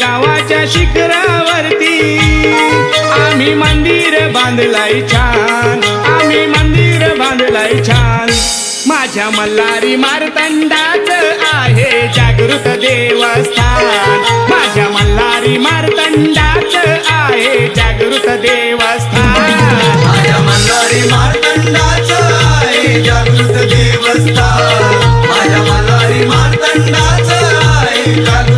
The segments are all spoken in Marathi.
गावाच्या शिखरावरती. आम्ही मंदिर बांधलाय छान. आम्ही मंदिर बांधलाय छान. माझ्या मल्हारी मारतंडाच आहे जागृत देवस्थान. माझ्या मल्हारी मारतंडाच आहे जागृत देवस्थान. माझ्या मल्हारी मारतंडाच आहे जागृत देवस्थान. माझ्या मल्हारी मारतंडाच आहे जागृत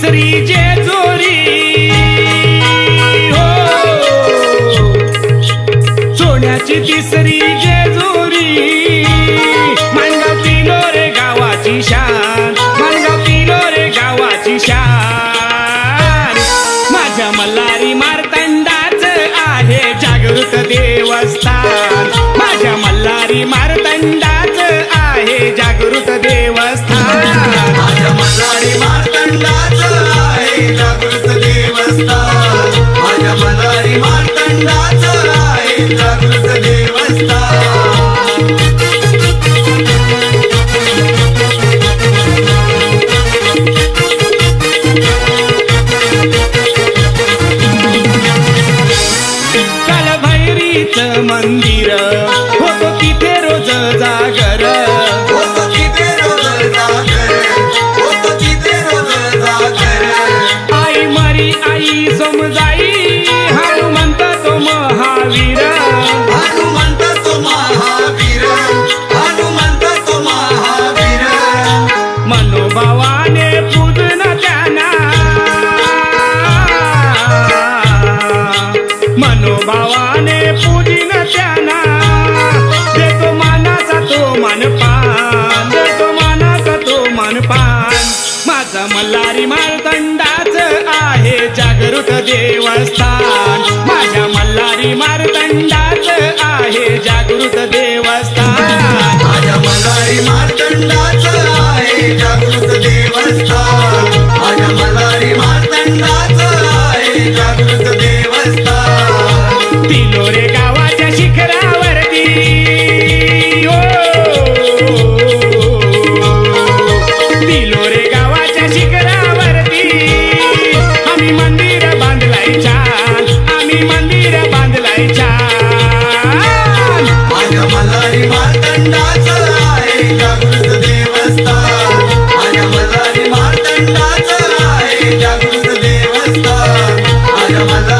श्री जेजुरी. हो. सोन्याची तिसरी जेजुरी. माणगाव तिलोरे गावाची शान. माणगाव तिलोरे गावाची शान. माझ्या मल्हारी मारतंडाच आहे जागृत देवस्थान. माझ्या मल्हारी मारतंडाच आहे जागृत देवस्थान. मार्तंडाचं आहे कालभैरीच मंदिर होतो तिथे रोज जागर मनोभावाने पूजन त्यांना. मनोभावाने पूजन त्यांना. देतो मानाचा तो मनपान देतो मानाचा तो मनपान. माझा मल्हारी मारतंडाच आहे जागृत देवस्थान. माझ्या मल्हारी मारतंडाच आहे जागृत देवस्थान. माझ्या मल्हारी मार्तंडाचं जागृत देवस्थान. माझ्या मल्हारी मार्तंडाचं आहे जागृत देवस्थान. तिलोरे गावाच्या शिखरावरती. ओ, तिलोरे गावाच्या शिखरावरती. आम्ही मंदिर बांधलाय छान. आम्ही मंदिर बांधलाय छान. माझ्या मल्हारी मार्तंडाचं आहे जागृत मार्तंडाचं आहे जागृत